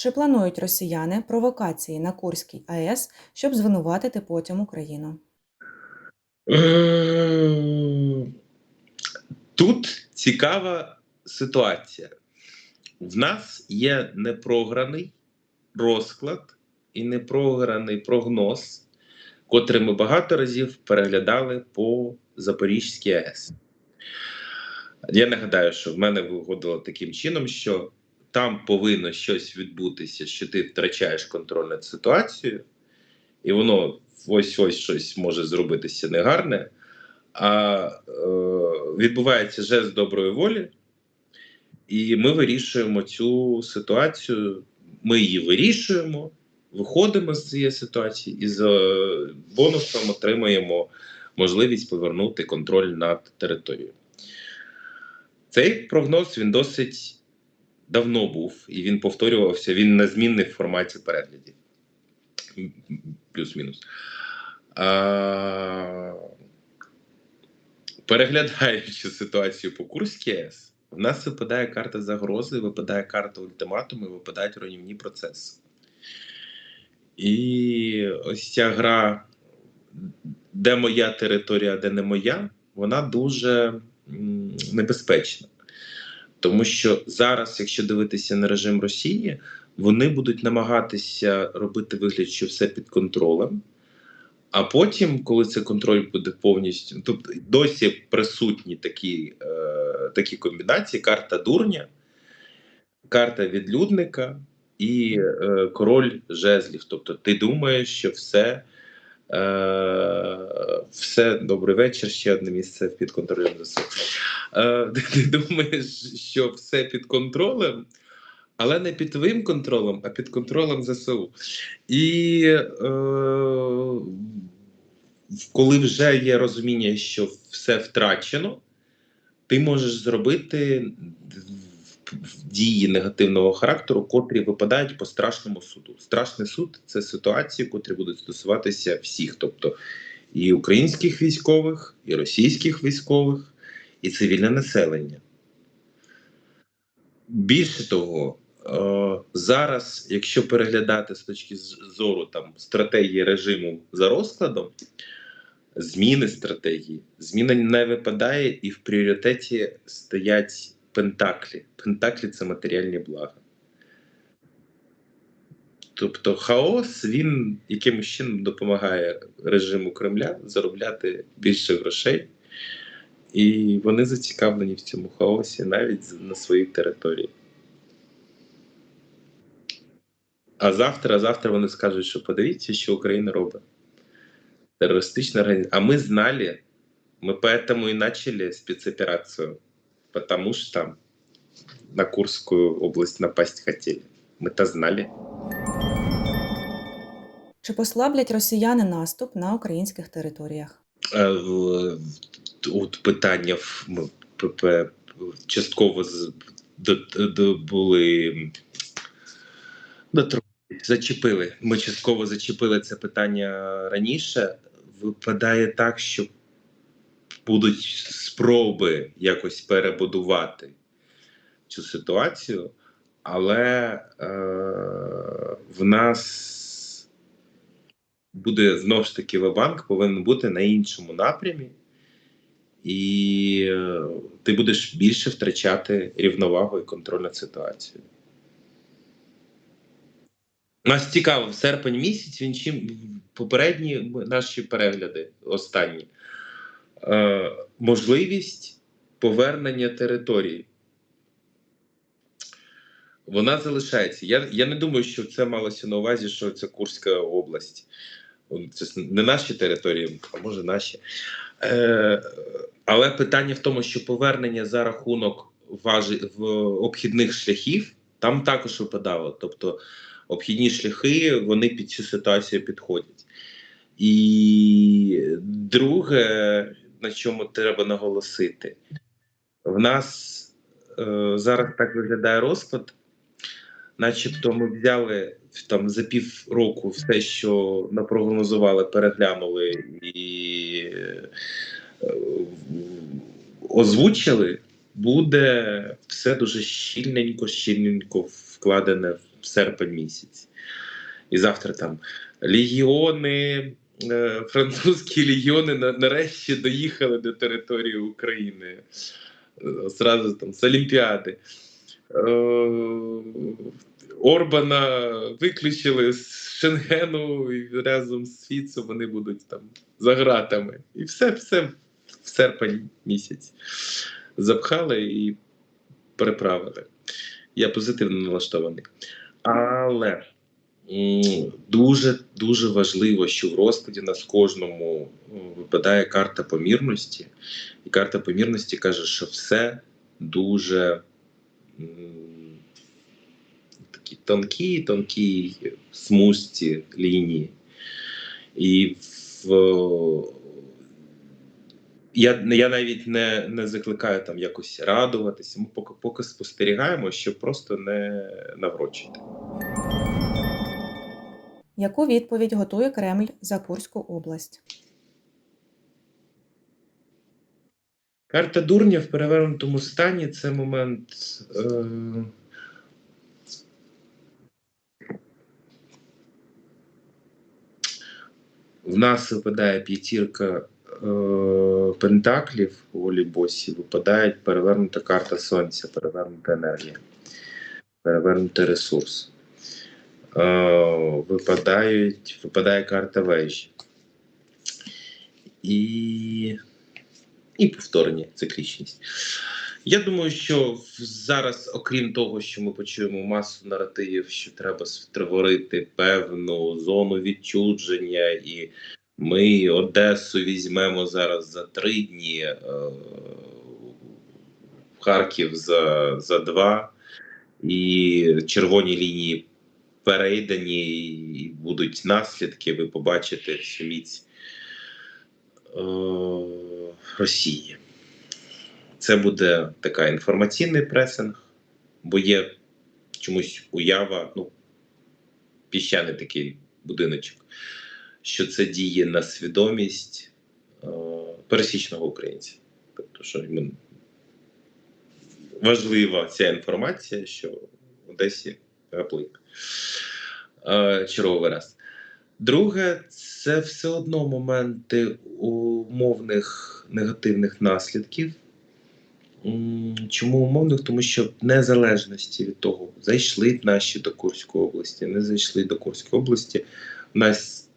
Чи планують росіяни провокації на Курській АЕС, щоб звинуватити потім Україну? Тут цікава ситуація. В нас є непрограний розклад і непрограний прогноз, котрий ми багато разів переглядали по Запорізькій АЕС. Я нагадаю, що в мене виходило таким чином, що там повинно щось відбутися, що ти втрачаєш контроль над ситуацією, і воно ось ось щось може зробитися негарне. А е, відбувається жест доброї волі, і ми вирішуємо цю ситуацію. Ми її вирішуємо, виходимо з цієї ситуації і з е, бонусом отримаємо можливість повернути контроль над територією. Цей прогноз він досить давно був, і він повторювався, він незмінний в форматі переглядів. Плюс-мінус. Переглядаючи ситуацію по Курській АЕС, в нас випадає карта загрози, випадає карта ультиматуму, випадають руйнівні процеси. І ось ця гра, де моя територія, де не моя, вона дуже небезпечна. Тому що зараз, якщо дивитися на режим Росії, вони будуть намагатися робити вигляд, що все під контролем. А потім, коли цей контроль буде повністю, тобто досі присутні такі, е, такі комбінації: карта дурня, карта відлюдника і е, король жезлів. Тобто, ти думаєш, що все, все добрий вечір, ще одне місце під контролем ЗСУ. Е, ти думаєш, що все під контролем. Але не під твоїм контролем, а під контролем ЗСУ. І е, коли вже є розуміння, що все втрачено, ти можеш зробити дії негативного характеру, котрі випадають по страшному суду. Страшний суд це ситуації, котрі будуть стосуватися всіх, тобто і українських військових, і російських військових, і цивільне населення. Більше того, е, зараз, якщо переглядати з точки зору там стратегії режиму за розкладом, зміни стратегії, зміна не випадає, і в пріоритеті стоять пентаклі. Пентаклі це матеріальні блага. Тобто хаос він якимось чином допомагає режиму Кремля заробляти більше грошей, і вони зацікавлені в цьому хаосі навіть на своїй території. А завтра, а завтра вони скажуть, що подивіться, що Україна робить. Терористична організація. А ми знали, мы поэтому и начали спецоперацию, потому что на Курскую область напасть хотели. Мы-то знали. Чи послаблять росіяни наступ на українських територіях? Е, От питання частково були зачепили. Ми частково зачепили це питання раніше. Випадає так, що будуть спроби якось перебудувати цю ситуацію, але е, в нас буде знову ж таки Вебанк повинен бути на іншому напрямі, і е, ти будеш більше втрачати рівновагу і контроль над ситуацією. Нас цікаво, в серпень місяць він чим попередні наші перегляди, останні, е, можливість повернення території. Вона залишається. Я, я не думаю, що це малося на увазі, що це Курська область. Це не наші території, а може наші. Е, але питання в тому, що повернення за рахунок важі, в обхідних шляхів там також випадало. Тобто обхідні шляхи вони під цю ситуацію підходять. І друге, на чому треба наголосити, в нас е, зараз так виглядає розклад, начебто ми взяли там за пів року все, що напрогнозували, переглянули і е, озвучили, буде все дуже щільненько, щільненько вкладене в серпень місяць. І завтра там легіони, французькі легіони нарешті доїхали до території України. Е, Зразу там з Олімпіади. Е, Орбана виключили з Шенгену і разом з Фіцо вони будуть там за гратами. І все, все в серпень місяць запхали і переправили. Я позитивно налаштований. Але дуже дуже важливо, що в розкладі нас кожному випадає карта помірності, і карта помірності каже, що все дуже такі тонкі, тонкі смужці лінії. І в, я, я навіть не, не закликаю там якось радуватися. Ми поки, поки спостерігаємо, щоб просто не наврочити. Яку відповідь готує Кремль за Курську область? Карта дурня в перевернутому стані це момент. Е... В нас випадає п'ятірка е... пентаклів у волейбосі, випадає перевернута карта сонця, перевернута енергія, перевернутий ресурс. Е... Випадають, випадає карта вежі. І і повторення, циклічність. Я думаю, що зараз, окрім того, що ми почуємо масу наративів, що треба створити певну зону відчудження, і ми Одесу візьмемо зараз за три дні, е, Харків за, за два, і червоні лінії перейдені, і будуть наслідки. Ви побачите всю міць е, Росії. Це буде така інформаційний пресинг, бо є чомусь уява, ну, піщаний такий будиночок, що це діє на свідомість е, пересічного українця. Тобто, що важлива ця інформація, що в Одесі гаплик. Е, черговий раз. Друге, це все одно моменти умовних негативних наслідків. Чому умовних? Тому що в незалежності від того, зайшли наші до Курської області, не зайшли до Курської області. У нас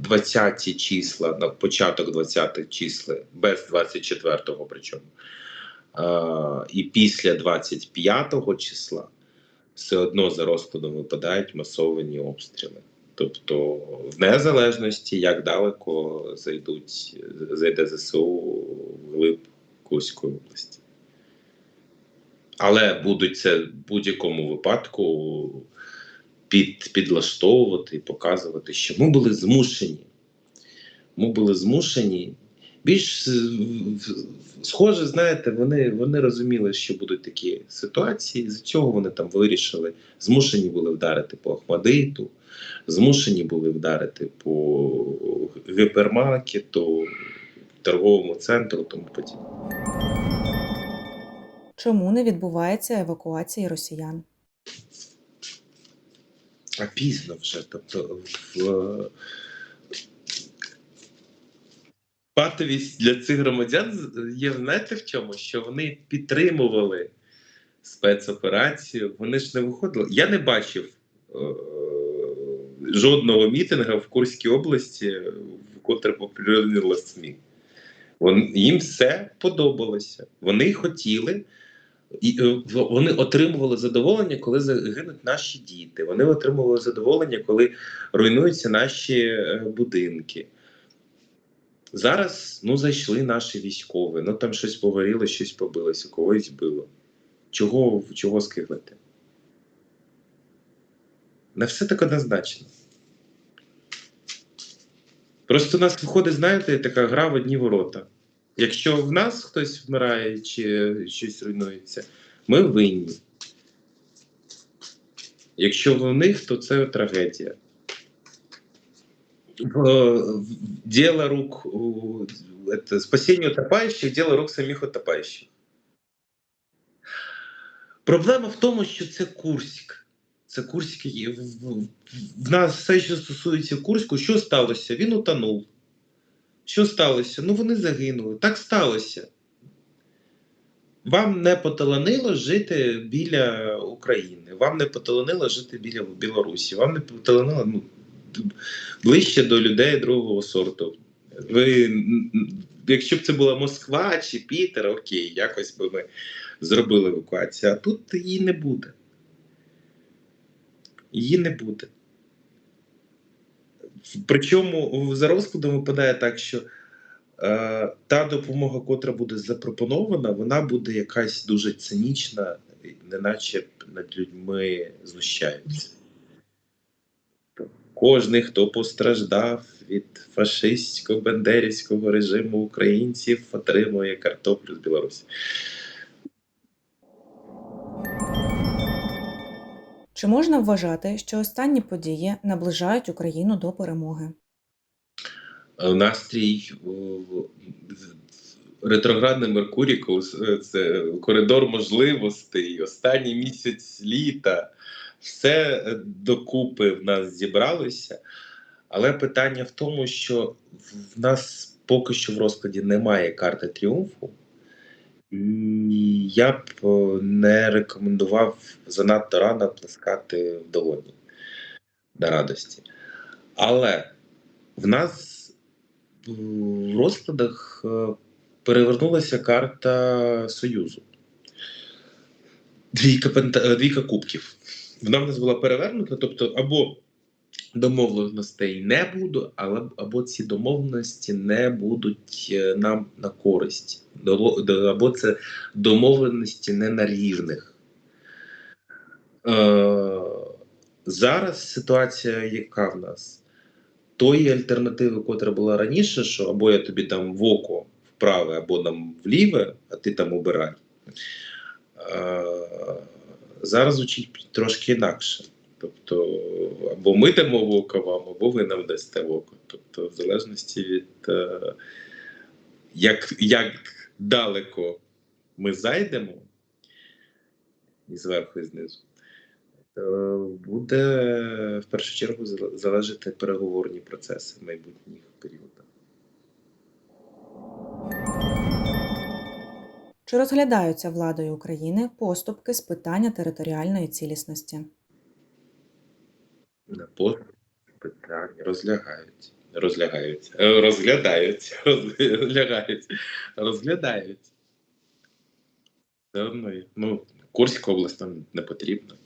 20 числа, на початок 20 числи, без 24-го причому. А, і після 25-го числа все одно за розкладом випадають масовані обстріли. Тобто, в незалежності, як далеко зайдуть, зайде ЗСУ в глиб Курської області. Але будуть це в будь-якому випадку під, підлаштовувати і показувати, що ми були змушені. Ми були змушені. Більш е, схоже, знаєте, вони, вони розуміли, що будуть такі ситуації. З цього вони там вирішили. Змушені були вдарити по Ахмадиту, змушені були вдарити по гіпермаркету, торговому центру, тому подібне. Чому не відбувається евакуація росіян? А пізно вже. Тобто в патовість для цих громадян є, знаєте в чому? Що вони підтримували спецоперацію, вони ж не виходили. Я не бачив е- жодного мітинга в Курській області, в котре популярнила СМІ. Вон, їм все подобалося. Вони хотіли. І е, вони отримували задоволення, коли загинуть наші діти. Вони отримували задоволення, коли руйнуються наші е, будинки. Зараз ну, зайшли наші військові, ну там щось погоріло, щось побилося, когось било. Чого, чого скиглити? Не все так однозначно. Просто у нас виходить, знаєте, така гра в одні ворота. Якщо в нас хтось вмирає чи щось руйнується, ми винні. Якщо в них, то це трагедія. В- Дело рук это, спасіння утопаючих, дело рук самих утопаючих. Проблема в тому, що це Курськ. це в- в нас все, що стосується Курську, що сталося? Він утонув. Що сталося? Ну вони загинули. Так сталося. Вам не поталанило жити біля України, вам не поталанило жити біля Білорусі, вам не поталанило ну, ближче до людей другого сорту. Ви, якщо б це була Москва чи Пітер, окей, якось би ми зробили евакуацію, а тут її не буде. Її не буде. Причому за розкладом випадає так, що е, та допомога, котра буде запропонована, вона буде якась дуже цинічна, неначе над людьми знущаються. Кожний, хто постраждав від фашистсько-бендерівського режиму українців, отримує картоплю з Білорусі. Чи можна вважати, що останні події наближають Україну до перемоги? Е, Настрій ретроградний Меркурій, це коридор можливостей, останній місяць літа, все е, докупи в нас зібралося. Але питання в тому, що в нас поки що в розкладі немає карти тріумфу, я б е, не рекомендував занадто рано плескати в долоні до радості. Але в нас в розкладах е, перевернулася карта Союзу. Двійка, пента- двійка кубків. Вона в нас була перевернута, тобто або домовленостей не буде, але або ці домовленості не будуть е, нам на користь, або це домовленості не на рівних. Е, зараз ситуація яка в нас? Тої альтернативи, котра була раніше, що або я тобі дам в око вправе, або дам вліве, а ти там обирай. Е, зараз звучить трошки інакше. Тобто, або ми дамо в око вам, або ви нам дасте око. Тобто, в залежності від е, як, як далеко ми зайдемо, і зверху, і знизу, буде в першу чергу залежати переговорні процеси майбутніх періодах. Чи розглядаються владою України поступки з питання територіальної цілісності? На питання розлягають. Розлягаються. Е, Розглядаються. Розлягаються. Розглядаються. Одно. Ну, Курська область нам не потрібна.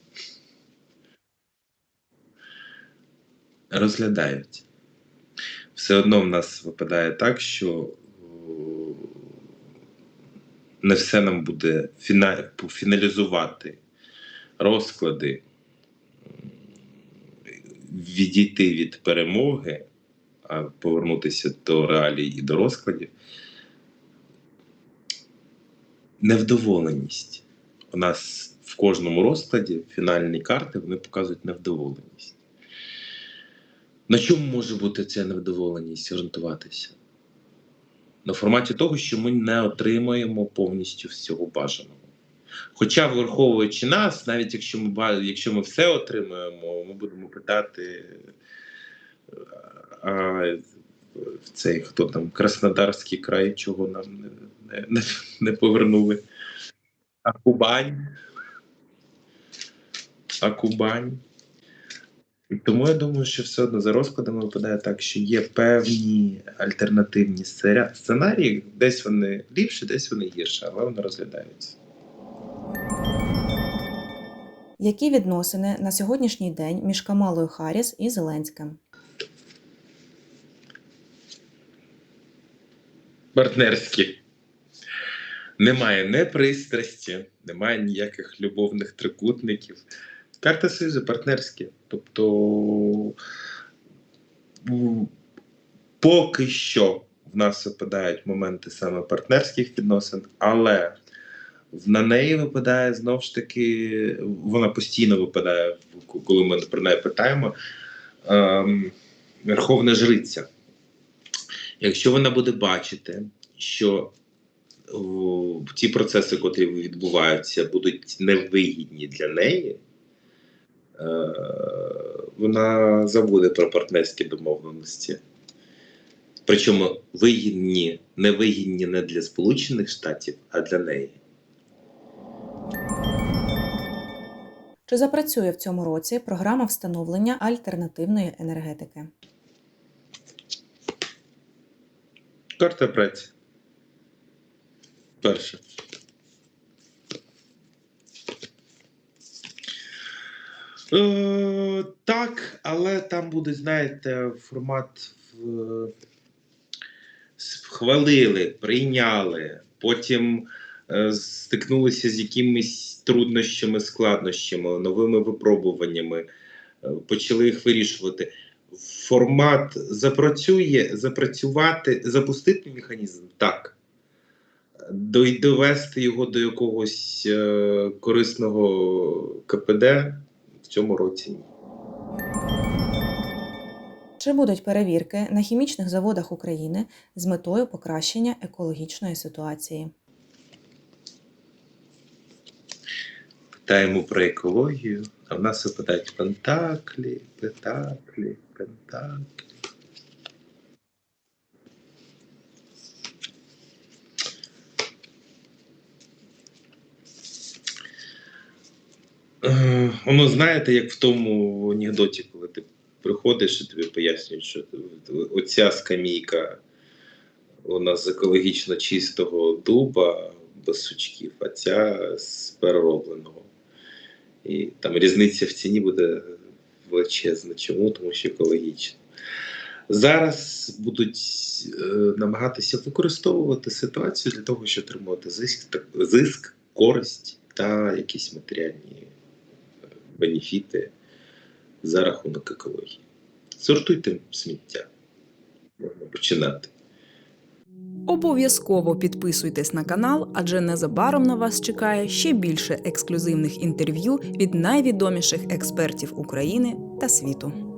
Розглядаються. Все одно в нас випадає так, що не все нам буде фіналізувати розклади відійти від перемоги, а повернутися до реалій і до розкладів. Невдоволеність. У нас в кожному розкладі фінальні карти вони показують невдоволеність. На чому може бути ця невдоволеність орієнтуватися? На форматі того, що ми не отримаємо повністю всього бажаного. Хоча, враховуючи нас, навіть якщо ми якщо ми все отримаємо, ми будемо питати, а в цей хто там Краснодарський край, чого нам не, не, не, повернули. А Кубань. А Кубань. Тому я думаю, що все одно за розкладами випадає так, що є певні альтернативні сценарії, десь вони ліпші, десь вони гірші, але вони розглядаються. Які відносини на сьогоднішній день між Камалою Харріс і Зеленським? партнерські. Немає не пристрасті, немає ніяких любовних трикутників. Карта Союзу партнерські. Тобто поки що в нас випадають моменти саме партнерських відносин, але на неї випадає знову ж таки, вона постійно випадає, коли ми про неї питаємо. Ем, Верховна жриця. Якщо вона буде бачити, що о, ті процеси, котрі відбуваються, будуть невигідні для неї, вона забуде про партнерські домовленості. Причому вигідні, не вигідні не для Сполучених Штатів, а для неї. Чи запрацює в цьому році програма встановлення альтернативної енергетики? Карта праці. Перше. Е, так, але там буде, знаєте, формат в... схвалили, прийняли, потім е, стикнулися з якимись труднощами, складнощами, новими випробуваннями, е, почали їх вирішувати. Формат запрацює, запрацювати, запустити механізм так. Довести його до якогось е, корисного КПД в цьому році ні. Чи будуть перевірки на хімічних заводах України з метою покращення екологічної ситуації? Питаємо про екологію, а в нас випадають пентаклі, пентаклі, пентаклі. Воно знаєте, як в тому анекдоті, коли ти приходиш і тобі пояснюють, що оця скамійка вона з екологічно чистого дуба без сучків, а ця з переробленого. І там різниця в ціні буде величезна. Чому? Тому що екологічно. Зараз будуть е, намагатися використовувати ситуацію для того, щоб отримувати зиск, зиск, користь та якісь матеріальні е, бенефіти за рахунок екології. Сортуйте сміття. Можна починати. Обов'язково підписуйтесь на канал, адже незабаром на вас чекає ще більше ексклюзивних інтерв'ю від найвідоміших експертів України та світу.